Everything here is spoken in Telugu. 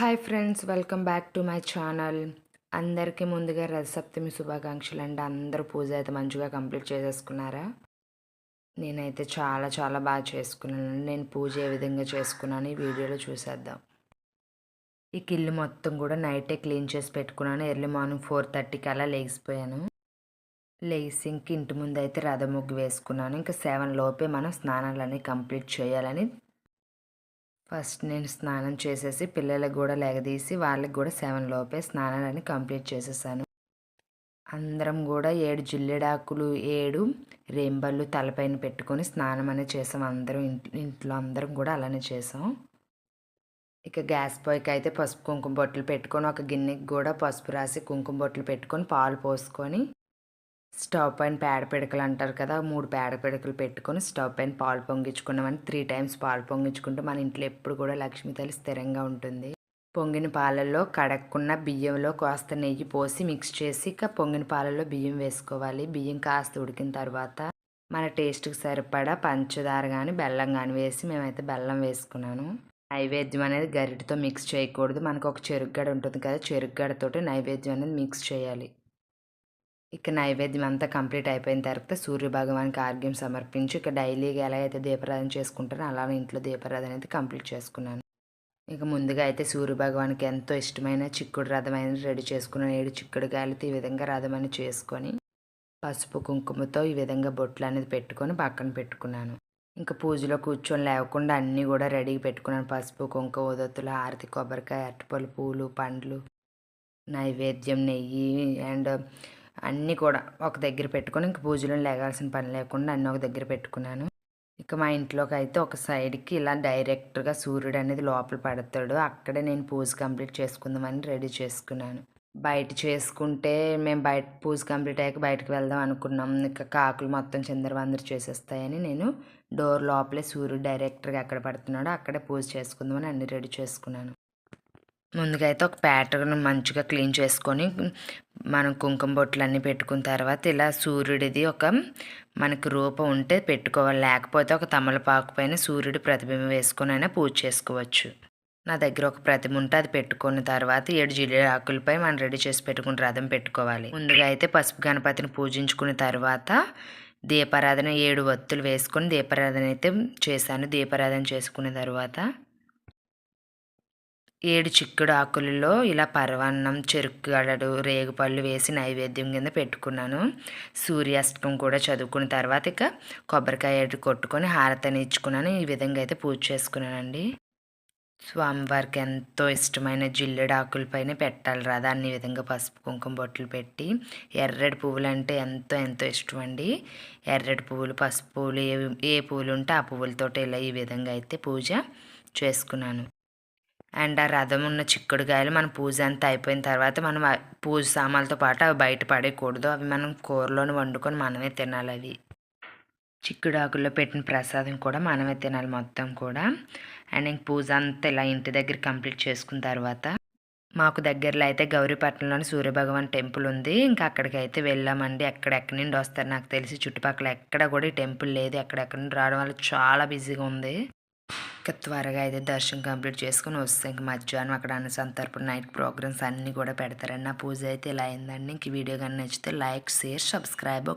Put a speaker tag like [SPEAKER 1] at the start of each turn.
[SPEAKER 1] Hi friends welcome back to my channel. అందరికీ ముందుగా రథసప్తమి శుభాకాంక్షలు అండి. అందరూ పూజ అయితే మంచిగా కంప్లీట్ చేసేసుకున్నారా? నేనైతే చాలా చాలా బాగా చేసుకున్నాను. నేను పూజ ఏ విధంగా చేసుకున్నాను ఈ వీడియోలో చూసేద్దాం. ఈ కిల్లు మొత్తం కూడా నైటే క్లీన్ చేసి పెట్టుకున్నాను. ఎర్లీ మార్నింగ్ ఫోర్ థర్టీకి అలా లేచిపోయాను లేచి ఇంక ఇంటి ముందు అయితే రథ ముగ్గు వేసుకున్నాను. ఇంకా సెవెన్ లోపే మనం స్నానాలన్నీ కంప్లీట్ చేయాలని ఫస్ట్ నేను స్నానం చేసేసి పిల్లలకు కూడా లేగదీసి వాళ్ళకి కూడా సెవెన్ లోపే స్నానాలని కంప్లీట్ చేసేసాను. అందరం కూడా ఏడు జిల్లెడాకులు ఏడు రేంబళ్ళు తలపైన పెట్టుకొని స్నానం అనేది చేసాం. అందరం ఇంట్లో ఇంట్లో అందరం కూడా అలానే చేసాం. ఇక గ్యాస్ పొయ్యికి అయితే పసుపు కుంకుమ బొట్లు పెట్టుకొని ఒక గిన్నెకి కూడా పసుపు రాసి కుంకుమ బొట్లు పెట్టుకొని పాలు పోసుకొని స్టవ్ పైన పేడ పిడకలు అంటారు కదా మూడు పేడ పిడకలు పెట్టుకొని స్టవ్ పైన పాలు పొంగించుకున్నామని త్రీ టైమ్స్ పాలు పొంగించుకుంటే మన ఇంట్లో ఎప్పుడు కూడా లక్ష్మీ తల్లి స్థిరంగా ఉంటుంది. పొంగిన పాలల్లో కడక్కున్న బియ్యంలో కాస్త నెయ్యి పోసి మిక్స్ చేసి ఇక పొంగిన పాలల్లో బియ్యం వేసుకోవాలి. బియ్యం కాస్త ఉడికిన తర్వాత మన టేస్ట్కి సరిపడా పంచదార కానీ బెల్లం కానీ వేసి మేమైతే బెల్లం వేసుకున్నాను. నైవేద్యం అనేది గరిటతో మిక్స్ చేయకూడదు. మనకు ఒక చెరుగ్గడ ఉంటుంది కదా చెరుగ్గడతోటి నైవేద్యం అనేది మిక్స్ చేయాలి. ఇక నైవేద్యం అంతా కంప్లీట్ అయిపోయిన తర్వాత సూర్య భగవానికి ఆర్గ్యం సమర్పించి ఇక డైలీగా ఎలా అయితే దీపారాధన చేసుకుంటారో అలానే ఇంట్లో దీపారాధన అయితే కంప్లీట్ చేసుకున్నాను. ఇక ముందుగా అయితే సూర్య భగవానికి ఎంతో ఇష్టమైన చిక్కుడు రథం అనేది రెడీ చేసుకున్నాను ఏడు చిక్కుడు గాలితో ఈ విధంగా రథం అనేది చేసుకొని పసుపు కుంకుమతో ఈ విధంగా బొట్లు అనేది పెట్టుకొని పక్కన పెట్టుకున్నాను. ఇంకా పూజలో కూర్చొని లేకుండా అన్నీ కూడా రెడీ పెట్టుకున్నాను. పసుపు కుంకుమ ఉదత్తులు ఆరతి కొబ్బరికాయ అరటిపళ్ళు పూలు పండ్లు నైవేద్యం నెయ్యి అండ్ అన్నీ కూడా ఒక దగ్గర పెట్టుకొని ఇంక పూజలో లేగాల్సిన పని లేకుండా అన్నీ ఒక దగ్గర పెట్టుకున్నాను. ఇక మా ఇంట్లోకి అయితే ఒక సైడ్కి ఇలా డైరెక్ట్గా సూర్యుడు అనేది లోపల పడతాడు. అక్కడే నేను పూజ కంప్లీట్ చేసుకుందామని రెడీ చేసుకున్నాను. బయట చేసుకుంటే మేము బయట పూజ కంప్లీట్ అయ్యాక బయటకు వెళ్దాం అనుకున్నాం. ఇక కాకులు మొత్తం చిందరవందరు చేసేస్తాయని నేను డోర్ లోపలే సూర్యుడు డైరెక్ట్గా ఎక్కడ పడుతున్నాడో అక్కడే పూజ చేసుకుందామని అన్ని రెడీ చేసుకున్నాను. ముందుగా అయితే ఒక ప్యాటర్న్ మంచిగా క్లీన్ చేసుకొని మనం కుంకుమ బొట్లు అన్నీ పెట్టుకున్న తర్వాత ఇలా సూర్యుడిది ఒక మనకి రూపం ఉంటే పెట్టుకోవాలి. లేకపోతే ఒక తమలపాకు పైన సూర్యుడి ప్రతిబింబం వేసుకొని అయినా పూజ చేసుకోవచ్చు. నా దగ్గర ఒక ప్రతిమ ఉంటే అది పెట్టుకున్న తర్వాత ఏడు జిల్లేడు ఆకులపై మనం రెడీ చేసి పెట్టుకుని రథం పెట్టుకోవాలి. ముందుగా అయితే పసుపు గణపతిని పూజించుకున్న తర్వాత దీపారాధన ఏడు వత్తులు వేసుకొని దీపారాధన అయితే చేశాను. దీపారాధన చేసుకున్న తర్వాత ఏడు చిక్కుడు ఆకులలో ఇలా పరవాన్నం చెరుకుగడడు రేగుపళ్ళు వేసి నైవేద్యం కింద పెట్టుకున్నాను. సూర్యాష్టకం కూడా చదువుకున్న తర్వాత ఇక కొబ్బరికాయ కొట్టుకొని హారతని ఇచ్చుకున్నాను. ఈ విధంగా అయితే పూజ చేసుకున్నానండి. స్వామివారికి ఎంతో ఇష్టమైన జిల్లెడు ఆకులపైన పెట్టాలి రా దాన్ని ఈ విధంగా పసుపు కుంకుమ బొట్లు పెట్టి ఎర్రటి పువ్వులు అంటే ఎంతో ఎంతో ఇష్టం అండి ఎర్రటి పువ్వులు పసుపు పువ్వులు ఏ ఏ పువ్వులు ఉంటే ఆ పువ్వులతో ఇలా ఈ విధంగా అయితే పూజ చేసుకున్నాను. అండ్ ఆ రథం ఉన్న చిక్కుడుకాయలు మన పూజ అంతా అయిపోయిన తర్వాత మనం పూజ సామాన్లతో పాటు అవి బయట పడేయకూడదు. అవి మనం కూరలోని వండుకొని మనమే తినాలి అవి. చిక్కుడు ఆకుల్లో పెట్టిన ప్రసాదం కూడా మనమే తినాలి మొత్తం కూడా. అండ్ ఇంక పూజ అంతా ఇలా ఇంటి దగ్గర కంప్లీట్ చేసుకున్న తర్వాత మాకు దగ్గరలో అయితే గౌరీపట్నంలోని సూర్యభగవాన్ టెంపుల్ ఉంది. ఇంకా అక్కడికి అయితే వెళ్ళామండి. ఎక్కడెక్కడి నుండి వస్తారు నాకు తెలిసి చుట్టుపక్కల ఎక్కడ కూడా ఈ టెంపుల్ లేదు. ఎక్కడెక్కడి నుండి రావడం వల్ల చాలా బిజీగా ఉంది. త్వరగా అయితే దర్శనం కంప్లీట్ చేసుకుని వస్తే ఇంక మధ్యాహ్నం అక్కడ అన్న సంతర్పణ నైట్ ప్రోగ్రామ్స్ అన్నీ కూడా పెడతారండి నా పూజ అయితే ఇలా అయిందండి. ఇంక వీడియో కానీ నచ్చితే లైక్ షేర్ సబ్స్క్రైబ్